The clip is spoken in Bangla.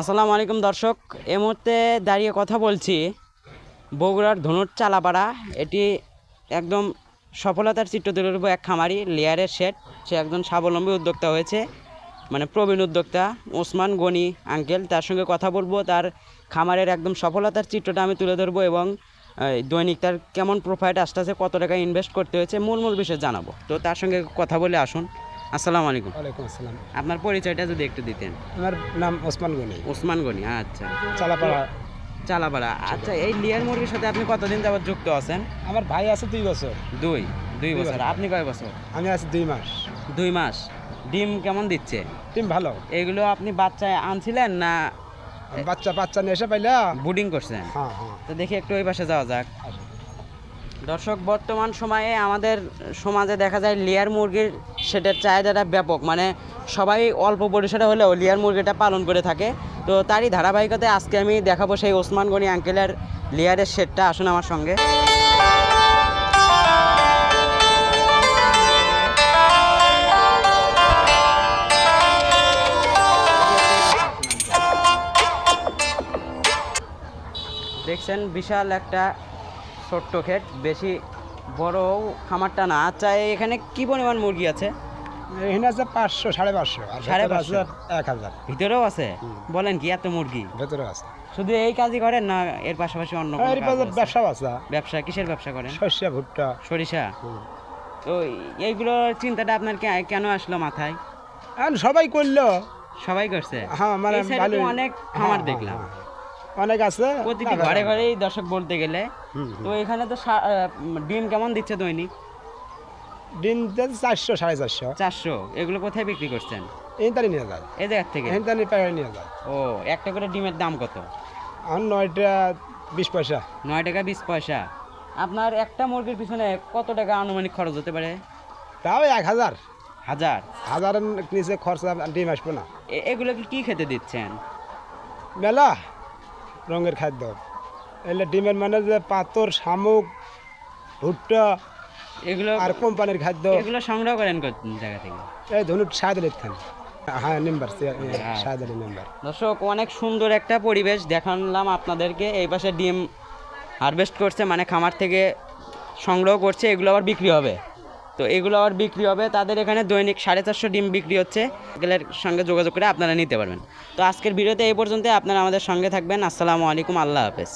আসসালামু আলাইকুম দর্শক এই মুহূর্তে দাঁড়িয়ে কথা বলছি বগুড়ার ধনুর চালাপাড়া। এটি একদম সফলতার চিত্র তুলে ধরবো এক খামারি, লেয়ারের শেড। সে একজন স্বাবলম্বী উদ্যোক্তা হয়েছে মানে প্রবীণ উদ্যোক্তা, ওসমান গনি আঙ্কেল। তার সঙ্গে কথা বলব, তার খামারের একদম সফলতার চিত্রটা আমি তুলে ধরবো এবং দৈনিক তার কেমন প্রোফাইট আসতেছে, কত টাকা ইনভেস্ট করতে হয়েছে, মূল মূল বিষয়ে জানাব। তো তার সঙ্গে কথা বলে আসুন। আসসালামু আলাইকুম। ওয়ালাইকুম আসসালাম। আপনার পরিচয়টা যদি একটু দিতেন। আমার নাম ওসমান গনি। ওসমান গনি আচ্ছা। চালাপাড়া। চালাপাড়া আচ্ছা এই লিয়ার মুরগির সাথে আপনি কতদিন যাবত যুক্ত আছেন? আমার ভাই আছে দুই বছর। দুই দুই বছর। আপনি কয় বছর? আমি আছি দুই মাস। দুই মাস। ডিম কেমন দিচ্ছে? ডিম ভালো। এগুলো আপনি বাচ্চায় আনছিলেন না বাচ্চা বাচ্চা নিয়ে এসে পাইলা? বুডিং করছেন? হ্যাঁ হ্যাঁ। তো দেখি একটু ওই পাশে যাওয়া যাক। আসো। দর্শক, বর্তমান সময়ে আমাদের সমাজে দেখা যায় লেয়ার মুরগির সেটার চাহিদাটা ব্যাপক। মানে সবাই অল্প পরিসরে হলেও লেয়ার মুরগিটা পালন করে থাকে। তো তারই ধারাবাহিকতায় আজকে আমি দেখাবো সেই ওসমান গনি আঙ্কেলের লেয়ারের শেডটা আসুন আমার সঙ্গে। দেখছেন, বিশাল একটা ছোট্ট ক্ষেত বেশি বড় খামারটা না। আচ্ছা এখানে কি পরিমাণ মুরগি আছে? এখানে আছে পাঁচশো সাড়ে পাঁচশো সাড়ে পাঁচশো? এক হাজার। ভিতরেও আছে? বলেন কি এত মুরগি? ভেতরে আছে। শুধু এই কাজই করেন না এর পাশাপাশি অন্য আছে? ব্যবসা কিসের ব্যবসা করেন? শস্য ভুট্টা। সরিষা? তো এইগুলোর চিন্তাটা আপনার কেন আসলো মাথায়? সবাই করল। সবাই করছে? হ্যাঁ মানে অনেক খামার হ্যাঁ, দেখলাম। হ্যাঁ। অনেক আছে। প্রতিটি ঘরে ঘরেই দর্শক বলতে গেলে। তো এখানে তো ডিম কেমন দিচ্ছে দৈনিক? দিন দিন চারশো সাড়ে চারশো। চারশো। এগুলো কোথায় বিক্রি করছেন? এখানটানি নিয়ে যায়। এই জায়গার থেকে? এখানটানি পাইকারি নিয়ে যায়। ও একটা করে ডিমের দাম কত? আর নয়টা বিশ পয়সা। নয় টাকা বিশ পয়সা। আপনার একটা মুরগির পিছনে কত টাকা আনুমানিক খরচ হতে পারে? তাও এক হাজার। হাজার? হাজারের নিচে খরচা ডিম আসবে না। এ- এগুলো কি কি খেতে দিচ্ছেন? মেলা। রঙের খাদ্য। এলে ডিমের মানে যে পাথর শামুক ভুট্টা এগুলো আর কোম্পানির খাদ্য। এগুলো সংগ্রহ করেন জায়গা থেকে? এই ধনুট সাহায্য খান। হ্যাঁ মেম্বার হ্যাঁ। সাহায্য মেম্বার। দর্শক অনেক সুন্দর একটা পরিবেশ দেখালাম আপনাদেরকে। এই পাশে ডিম হারভেস্ট করছে মানে খামার থেকে সংগ্রহ করছে এগুলো আবার বিক্রি হবে। তো এগুলো আবার বিক্রি হবে। তাদের এখানে দৈনিক সাড়ে চারশো ডিম বিক্রি হচ্ছে। এগুলোর সঙ্গে যোগাযোগ করে আপনারা নিতে পারবেন। তো আজকের ভিডিওতে এই পর্যন্ত আপনারা আমাদের সঙ্গে থাকবেন। আসসালামু আলাইকুম। আল্লাহ হাফেজ।